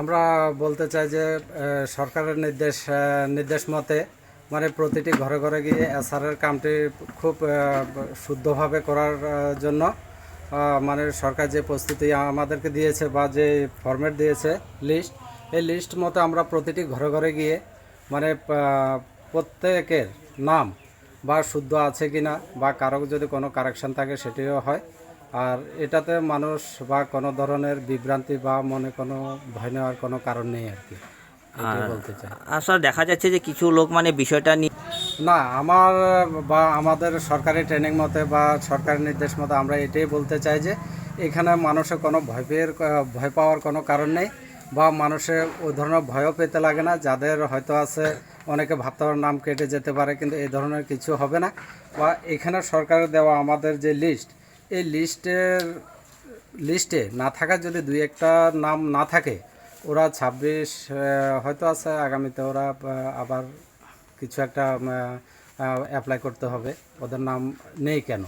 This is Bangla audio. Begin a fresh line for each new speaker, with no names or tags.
আমরা বলতে চাই যে সরকারের নির্দেশ নির্দেশ মতে মানে প্রতিটি ঘরে ঘরে গিয়ে এসআরের কামটি খুব শুদ্ধভাবে করার জন্য মানে সরকার যে প্রস্তুতি আমাদেরকে দিয়েছে বা যে ফরম্যাট দিয়েছে লিস্ট, এই লিস্ট মতো আমরা প্রতিটি ঘরে ঘরে গিয়ে মানে প্রত্যেকের নাম বা শুদ্ধ আছে কিনা বা কারও যদি কোনো কারেকশন থাকে সেটিও হয়। আর এটাতে মানুষ বা কোনো ধরনের বিভ্রান্তি বা মনে কোনো ভয় নেওয়ার কোনো কারণ নেই আর কি। বলতে চাই।
আসলে দেখা যাচ্ছে যে কিছু লোক মানে বিষয়টা নিয়ে
না আমার বা আমাদের সরকারি ট্রেনিং মতে বা সরকারি নির্দেশ মতে আমরা এটাই বলতে চাই যে এখানে মানুষের কোনো ভয় পেয়ের ভয় পাওয়ার কোনো কারণ নেই বা মানুষের ওই ধরনের ভয়ও পেতে লাগে না। যাদের হয়তো আছে অনেকে ভাবতে নাম কেটে যেতে পারে কিন্তু এই ধরনের কিছু হবে না। বা এখানে সরকারের দেওয়া আমাদের যে লিস্ট এই লিস্টের, লিস্টে না থাকা যদি দুই একটা নাম না থাকে, ওরা ছাব্বিশ হয়তো আছে আগামীতে ওরা আবার কিছু একটা অ্যাপ্লাই করতে হবে। ওদের নাম নেই কেন?